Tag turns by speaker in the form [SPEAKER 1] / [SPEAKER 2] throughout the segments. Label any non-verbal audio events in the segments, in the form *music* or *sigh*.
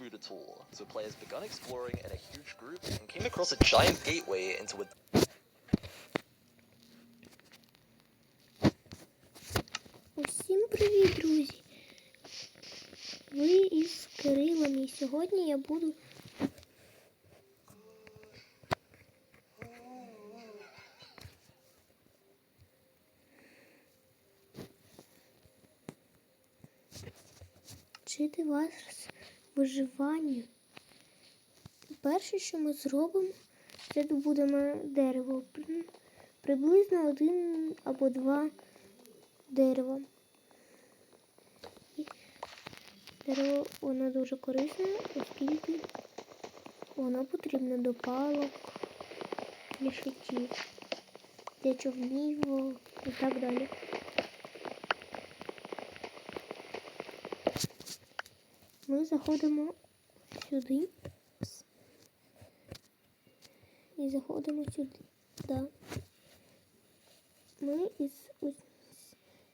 [SPEAKER 1] route at all, so players began exploring in a huge group and came across a giant gateway into a
[SPEAKER 2] Усім привіт, друзі! Ви із Кирилом і сьогодні я буду. Вчити вас виживанню. Перше, що ми зробимо, це добудемо дерево. Приблизно один або два дерева. Дерево воно дуже корисне, оскільки воно потрібно до палок, для шиттів, для човнів і так далі. Ми заходимо сюди і заходимо сюди. Да. Ми із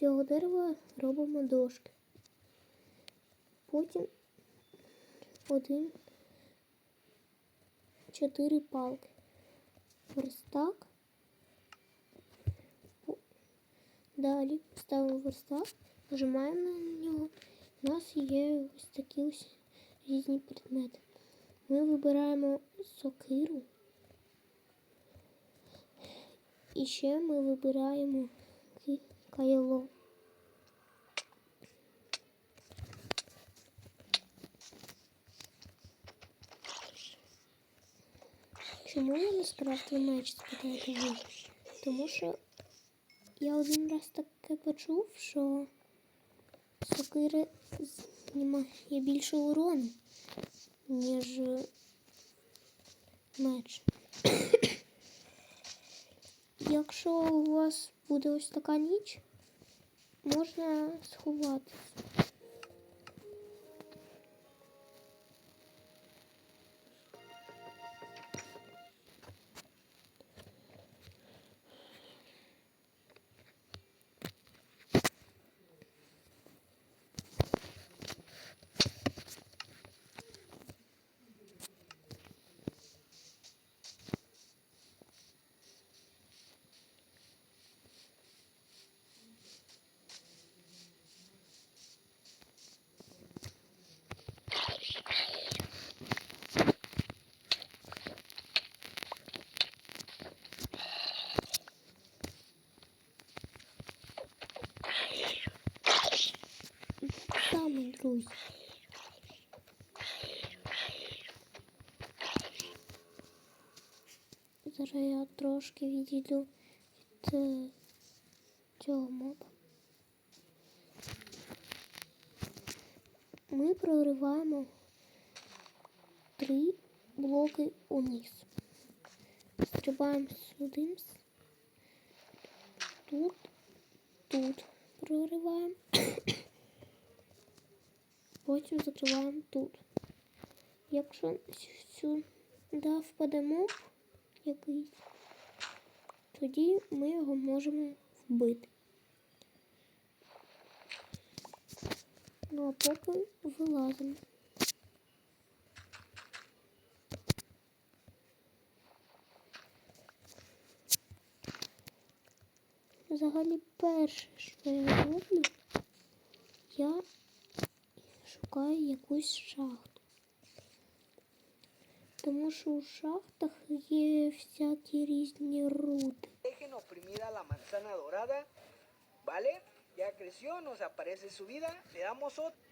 [SPEAKER 2] цього дерева робимо дошки. Потім один, чотири палки. Верстак. Далі ставимо верстак, нажимаємо на нього. У нас є ось такі ось різні предмети. Ми вибираємо сокиру. І ще ми вибираємо кайло. Чому я не скрафтив меч, спитаєте ви? Тому що я один раз таке почув, що сокира знімає більше урону, ніж меч. *coughs* Якщо у вас буде ось така ніч, можна сховатися. Саме, друзі. Зараз я трошки відійду від е, цього моба. Ми прориваємо три блоки униз. Стрибаємо сюди. Тут, тут прориваємо. *coughs* Потім закриваємо тут. Якщо сюди впаде моб якийсь, тоді ми його можемо вбити. Ну а поки вилазимо. Взагалі перше, що я роблю, я шукаю якусь шахту. Тому що у шахтах є всякі різні руди.
[SPEAKER 3] Dejen oprimida la manzana dorada, ¿vale? Ya creció, nos aparece su vida, le damos otra.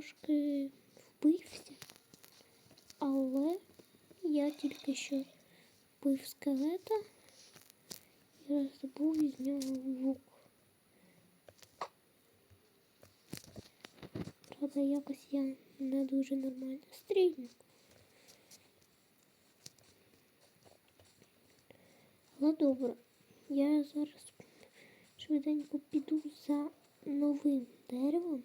[SPEAKER 2] Трошки вбився, але я тільки що вбив скелета і роздобув із нього лук. Правда, якось я не дуже нормально стрільну. Але добре, я зараз швиденько піду за новим деревом.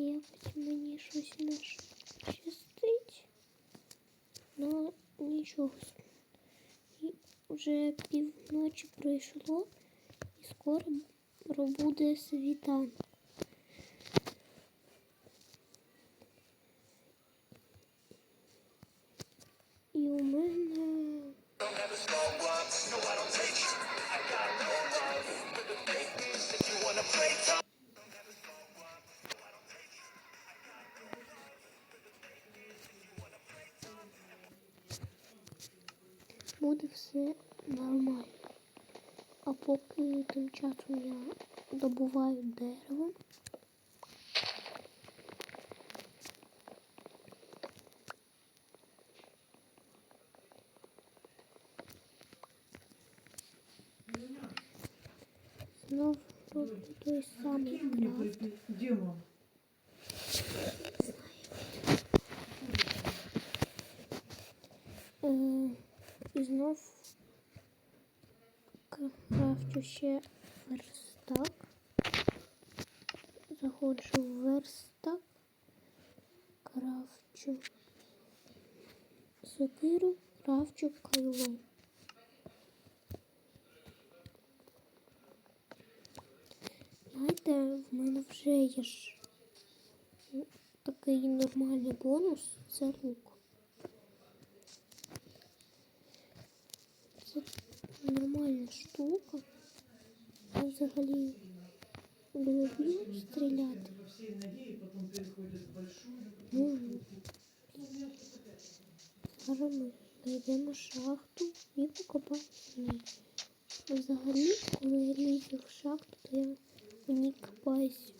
[SPEAKER 2] Якось мені щось не щастить. Ну, нічого. І вже півночі пройшло і скоро буде світанок. Буде все нормально. А поки тим часом я добуваю дерево. Знов роблю той самий крафт. Ще верстак. Заходжу в верстак, крафчу сокиру, крафчу кайло. Знаєте, в мене вже є ж такий нормальний бонус, це лук. Це нормальна штука. Я взагалі люблю стріляти.
[SPEAKER 4] Всей ноги, и потом переходит в большую.
[SPEAKER 2] Ну, зараз ми знайдемо шахту і покопаємо в ній. Взагалі, коли я лізу в шахту, то я в ній копаюсь.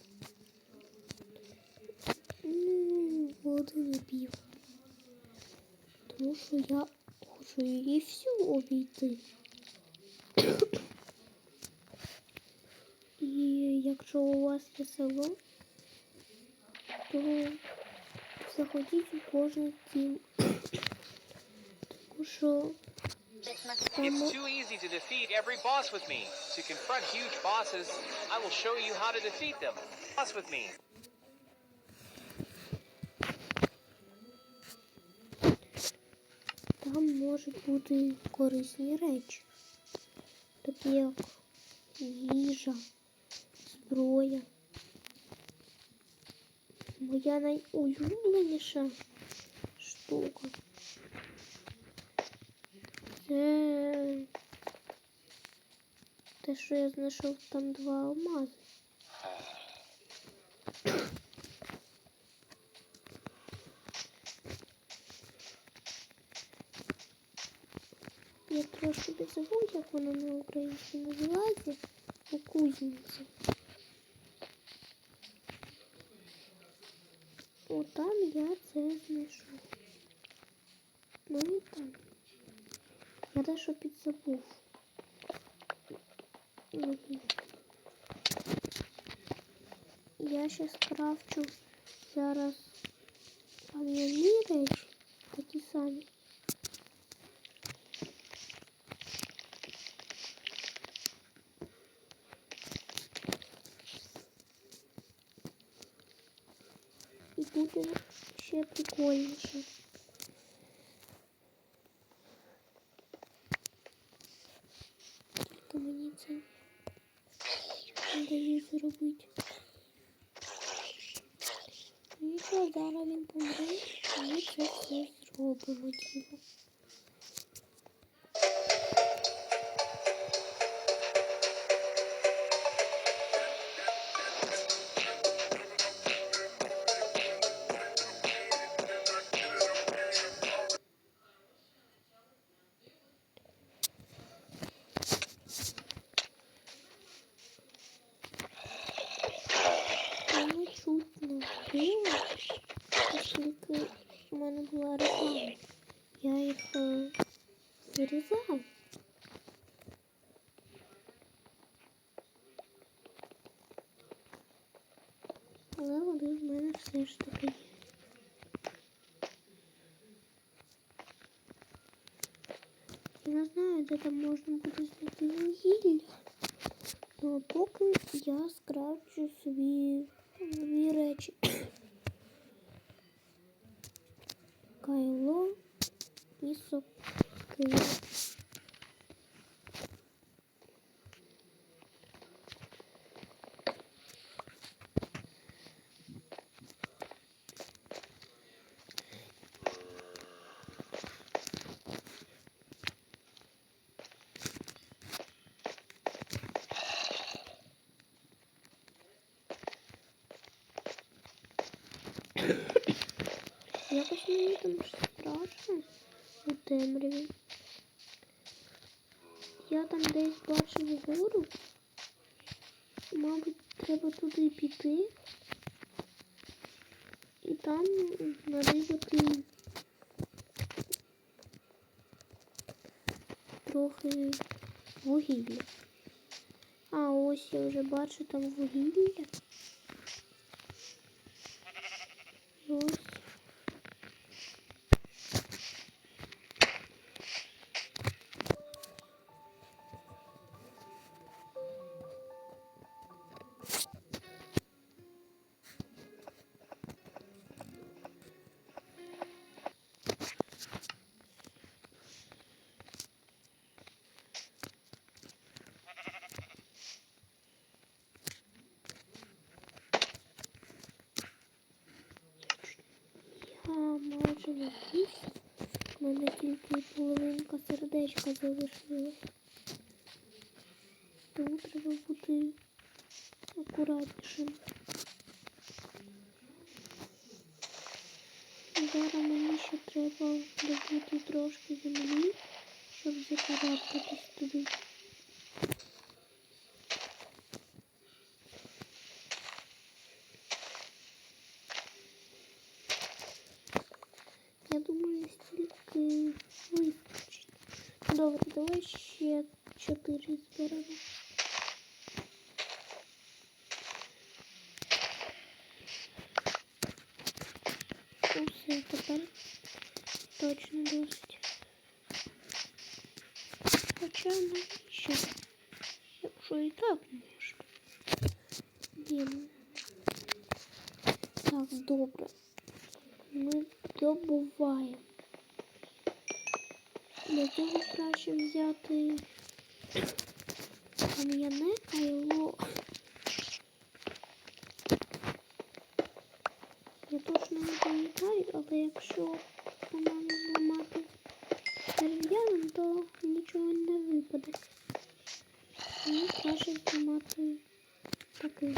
[SPEAKER 2] Ну, годину пів. Тому що я хочу її всю обійти. І якщо у вас є село, то заходіть у кожен дім. Тому що
[SPEAKER 5] It's too easy to defeat every boss with me. To confront huge bosses, I will show you how to defeat them. Boss with me.
[SPEAKER 2] там можуть бути корисні речі, такі як їжа, зброя. Моя найулюбленіша штука. Це те, що я знайшов там два алмази. Я трошки підзабув, як воно на українській називається. У кузниці. О, там я це знайшов. Ну і там. Я дещо підзабув. Я ще скрафчу зараз речі, такі самі. і буде ще прикольніше. Тільки мені це не зробити. Що зараз він помре, і ми це зробимо діло. Де там можна буде знайти вугілля. Ну, а поки я скрафчу свої, свої речі. Кайло і сокира. Якось мені там страшно у темряві. Я там десь бачив гору. Мабуть, треба туди піти. І там нарізати трохи вугілля. А ось я вже бачу там вугілля. Напився. У мене тільки половинка сердечка залишилась. Тому треба бути акуратнішим. Зараз мені ще треба добути трошки землі, щоб закарабкатись туди. Я думаю, стільки вистачить. Добре, давай ще чотири зберемо. Усе, тепер точно досить. Хоча навіщо? Якщо і так можна. Блін. Так, добре. Ми добуваємо. Для цього краще взяти кам'яне кайло. Я точно не пам'ятаю, але якщо по-моєму зламати дерев'яним, то не випаде. Тому краще зламати такий.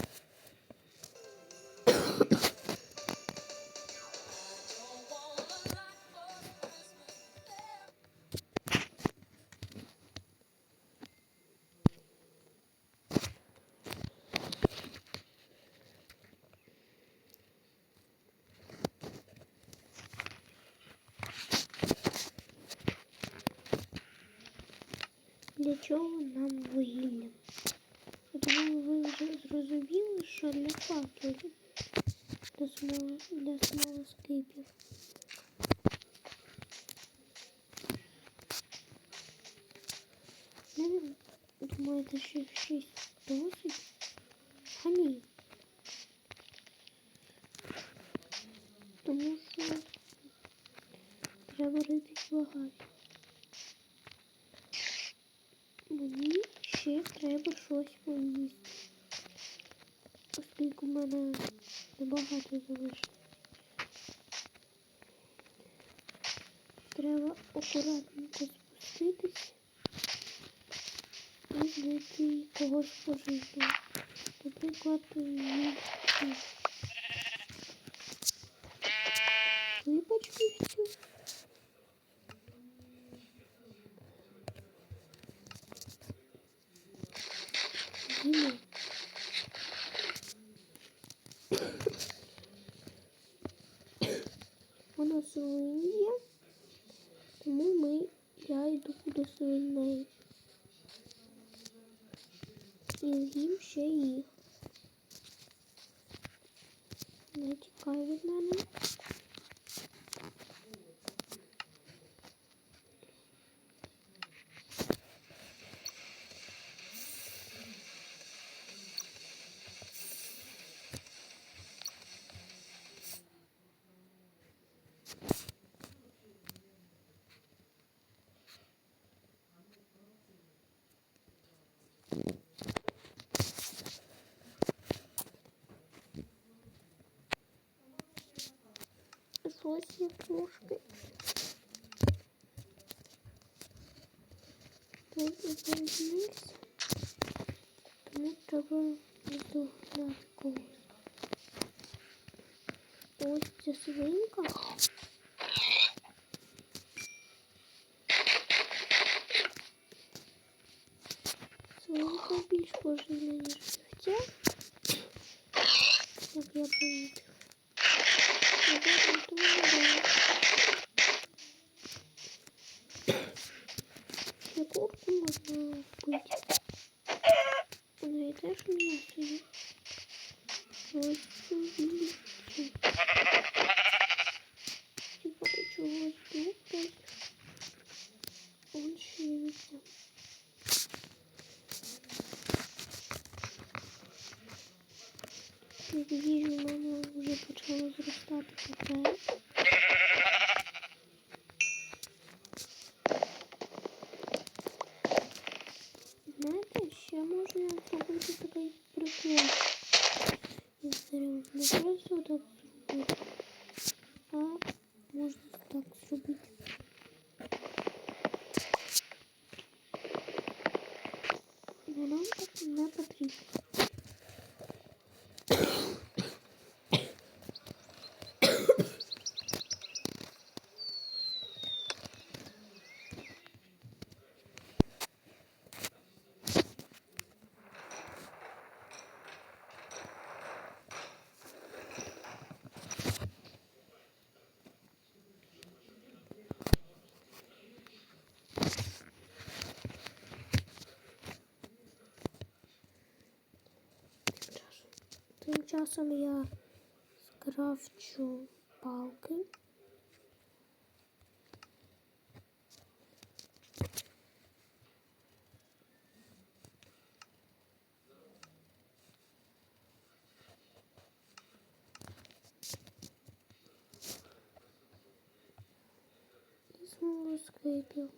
[SPEAKER 2] Для чого нам вугілля? Я думаю, ви вже зрозуміли, що для факторів, для, смол... для смолоскипів. Не думаєте, що їх шість досить? А ні. Тому що треба ритись багато. Мені ще треба щось поїсти. Оскільки в мене небагато залишилось. Треба акуратненько спуститись і знайти когось пожити. Наприклад, випачки Вибач Ne için kaybedilen лососі трошки. Тут звернись. Тому треба здогнати когось. Ось ця свинка. Свинка більш поживна, ніж хотя. Як я помітила. Arkadaşlar часом я скрафчу палки. Візьму скрипів.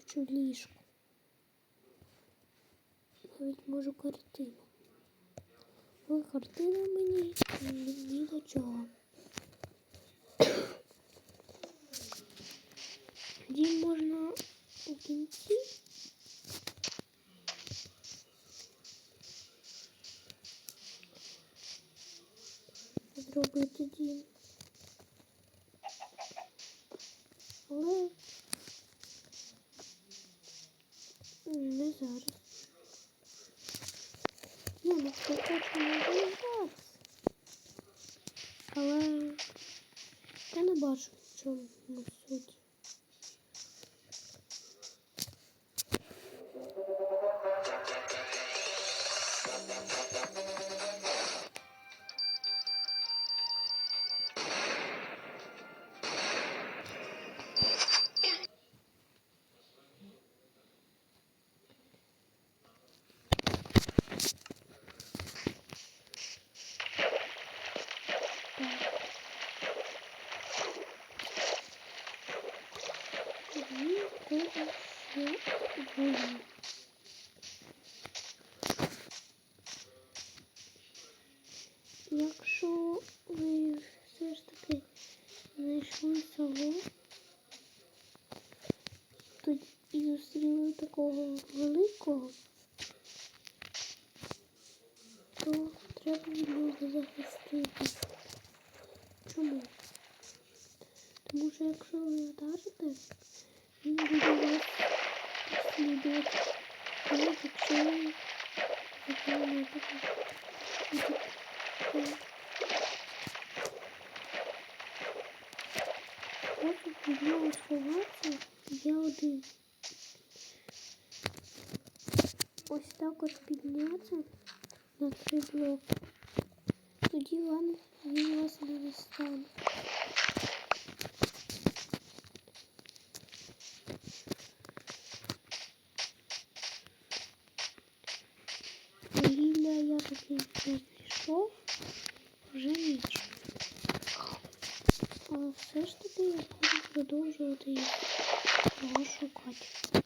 [SPEAKER 2] вивчу ліжко. Навіть можу картину. Але картина мені ні до чого. Їм можна у кінці. Зробити дім. Evet. Ama gideceğim. Gideceğim. Gideceğim. Gideceğim. Все ж таки я буду продовжувати його шукати.